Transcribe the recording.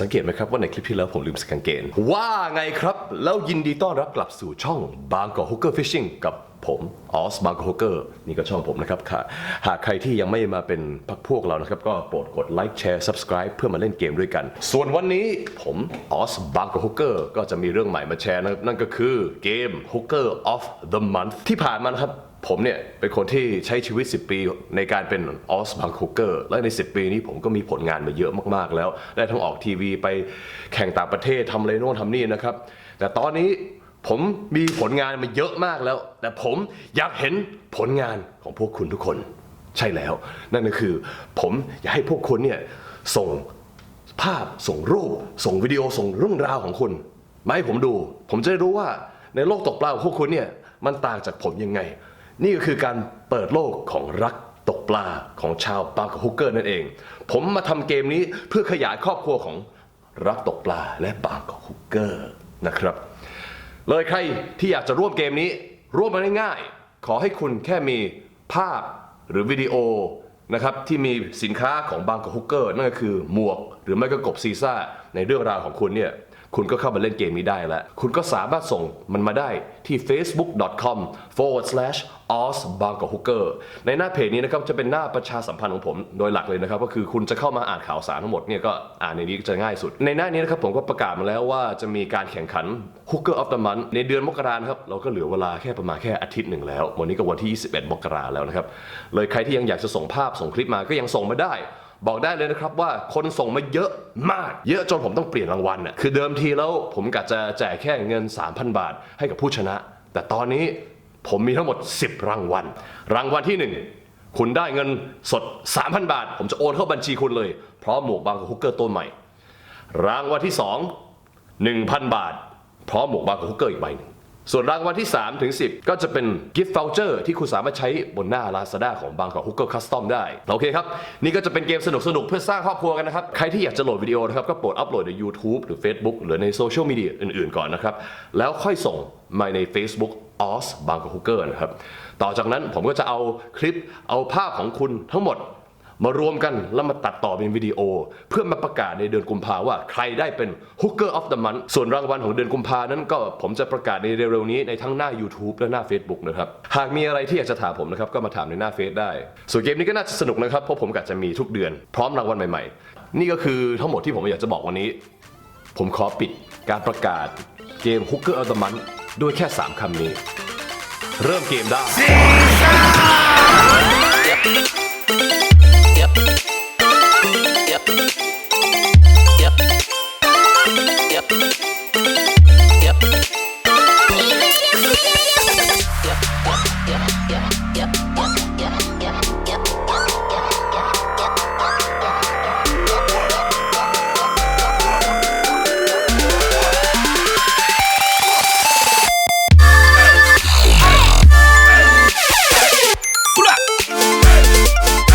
สังเกตไหมครับว่าในคลิปที่แล้วผมลืมใส่กางเกงว่าไงครับ แล้วยินดีต้อนรับกลับสู่ช่องบางกอกฮุกเกอร์ฟิชชิงกับผมออสบางกอกฮุกเกอร์นี่ก็ช่องผมนะครับค่ะหากใครที่ยังไม่มาเป็นพักพวกเรานะครับ ก็โปรดกดไลค์แชร์ subscribe เพื่อมาเล่นเกมด้วยกัน ส่วนวันนี้ผมออสบางกอกฮุกเกอร์ก็จะมีเรื่องใหม่มาแชร์นะครับนั่นก็คือเกม Hooker of the Month ที่ผ่านมานะครับ ผมเนี่ยเป็นคนที่ใช้ชีวิต 10 ปีในการเป็นออสบังคูเกอร์และใน 10 ปีนี้ผมก็มีผลงานมาเยอะมากๆแล้ว ได้ทั้งออกทีวีไปแข่งต่างประเทศทำอะไรโน่นทำนี่นะครับ แต่ตอนนี้ผมมีผลงานมาเยอะมากแล้ว แต่ผมอยากเห็นผลงานของพวกคุณทุกคนใช่แล้ว นั่นก็คือ ผมอยากให้พวกคุณเนี่ยส่งภาพส่งรูป ส่งวิดีโอส่งเรื่องราวของคุณมาให้ผมดู ผมจะได้รู้ว่าในโลกตกปลาของพวกคุณเนี่ยมันต่างจากผมยังไง นี่ก็คือการเปิดโลกของรักตกปลาของชาวบากอกฮุกเกอร์นั่นเอง ผมมาทำเกมนี้เพื่อขยายครอบครัวของรักตกปลาและบากอกฮุกเกอร์นะครับ เลยใครที่อยากจะร่วมเกมนี้ ร่วมมาง่ายๆขอให้คุณแค่มีภาพหรือวิดีโอนะครับที่มีสินค้าของบางกอกฮุกเกอร์นั่นก็คือหมวก หรือไม่ก็กบซีซ่า ในเรื่องราวของคุณเนี่ยคุณก็เข้ามาเล่นเกมนี้ได้แล้ว คุณก็สามารถส่งมันมาได้ที่ facebook.com forward slash os b a n g k o k hooker ในหน้าเพจนี้นะครับจะเป็นหน้าประชาสัมพันธ์ของผมโดยหลักเลยนะครับก็คือคุณจะเข้ามาอ่านข่าวสารทั้งหมดเนี่ยก็อ่านในนี้จะง่ายสุด ในหน้านี้นะครับผมก็ประกาศมาแล้วว่าจะมีการแข่งขัน hooker of the month ในเดือนมกราคมครับเราก็เหลือเวลาแค่ประมาณแค่อาทิตย์หนึ่งแล้ว วันนี้ก็วันที่ 21 มกราแล้วนะครับเลยใครที่ยังอยากจะส่งภาพส่งคลิปมาก็ยังส่งมาได้บอกได้เลยนะครับว่าคนส่งมาเยอะมาก เยอะจนผมต้องเปลี่ยนรางวัลน่ะคือเดิมทีแล้วผมกะจะแจกแค่เงิน 3,000 บาทให้กับผู้ชนะ แต่ตอนนี้ ผมมีทั้งหมด 10 รางวัล รางวัลที่ 1 คุณได้เงินสด 3,000 บาท ผมจะโอนเข้าบัญชีคุณเลย พร้อมหมวกบางกับฮุกเกอร์ตัวใหม่ รางวัลที่ 2 1,000 บาท พร้อมหมวกบางกับฮุกเกอร์อีกใบหนึ่ง ส่วนรางวัลที่ 3 ถึง 10 ก็จะเป็นกิฟต์ o วเจอร์ที่คุณสามารถใช้บนหน้า Lazada ของบางกอกฮุกเกอร์คัสตอมได้ โอเคครับ นี่ก็จะเป็นเกมสนุกๆเพื่อสร้างครอบครัวกันนะครับ ใครที่อยากจะโหลดวิดีโอนะครับ ก็โปรดอัปโหลดใน YouTube หรือ Facebook หรือในโซเชียลมีเดียอื่นๆ ก่อนนะครับ แล้วค่อยส่งมาใน Facebook o s บางกอกฮุกเกอร์นะครับ ต่อจากนั้นผมก็จะเอาคลิปเอาภาพของคุณทั้งหมด มารวมกันแล้วมาตัดต่อเป็นวิดีโอ เพื่อมาประกาศในเดือนกุมภาว่าใครได้เป็น Hooker of the Month ส่วนรางวัลของเดือนกุมภานั้นก็ผมจะประกาศในเร็วๆนี้ในทั้งหน้า YouTube และหน้า Facebook นะครับหากมีอะไรที่อยากจะถามผมนะครับก็มาถามในหน้าเฟซได้ ส่วนเกมนี้ก็น่าจะสนุกนะครับเพราะผมกะจะมีทุกเดือน พร้อมรางวัลใหม่ๆ นี่ก็คือทั้งหมดที่ผมอยากจะบอกวันนี้ ผมขอปิดการประกาศเกม Hooker of the Month ด้วยแค่ 3คำนี้ เริ่มเกมได้